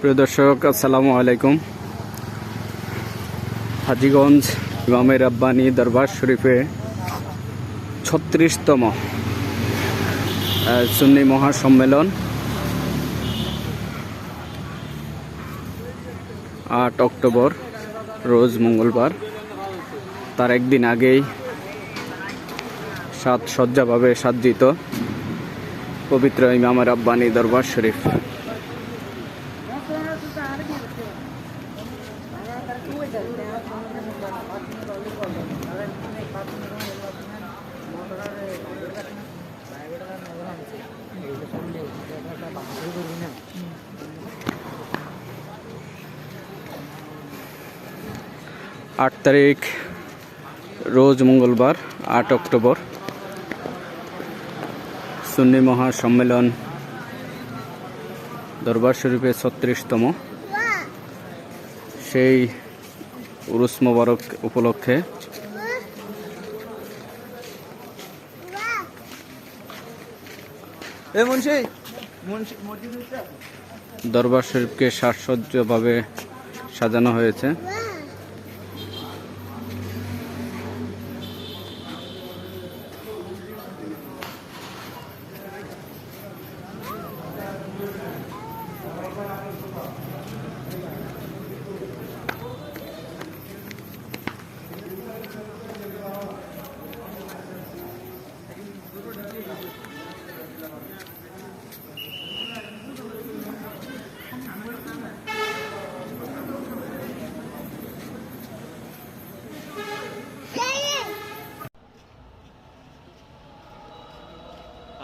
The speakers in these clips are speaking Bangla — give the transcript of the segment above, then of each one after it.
প্রিয় দর্শক, আসসালামু আলাইকুম। হাজিগঞ্জ ইমামের আব্বানি দরবার শরীফে ছত্রিশতম সুন্নি মহাসম্মেলন। আট অক্টোবর, রোজ মঙ্গলবার। তার একদিন আগেই সাত সজ্জাভাবে সাজ্জিত পবিত্র ইমামের আব্বানি দরবার শরীফ। আট তারিখ রোজ মঙ্গলবার আট অক্টোবর। সুন্নি মহাসম্মেলন দরবার শরীফের ছত্রিশতম। সেই উরুস মোবারক উপলক্ষে। দরবার শরীফকে সাজসজ্জভাবে সাজানো হয়েছে।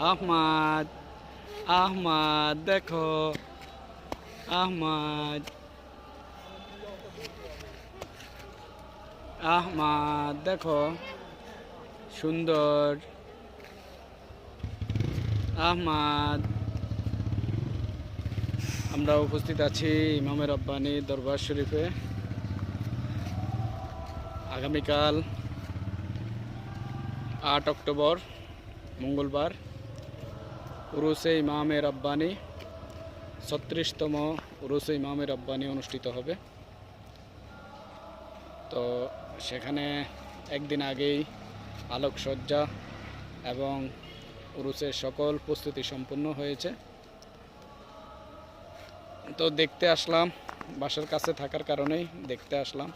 আহমাদ আহমাদ দেখো, আহমাদ আহমাদ দেখো, সুন্দর, আহমাদ। আমরা উপস্থিত আছি ইমামের রব্বানি দরবার শরীফে। আগামীকাল আট অক্টোবর, মঙ্গলবার। উরুসে ইমামে রব্বানি, ছত্রিশতম উরুসে ইমামে রব্বানি অনুষ্ঠিত হবে। তো সেখানে একদিন আগেই আলোকসজ্জা এবং উরুসের সকল প্রস্তুতি সম্পূর্ণ হয়েছে। তো দেখতে আসলাম, বাসার কাছে থাকার কারণেই দেখতে আসলাম।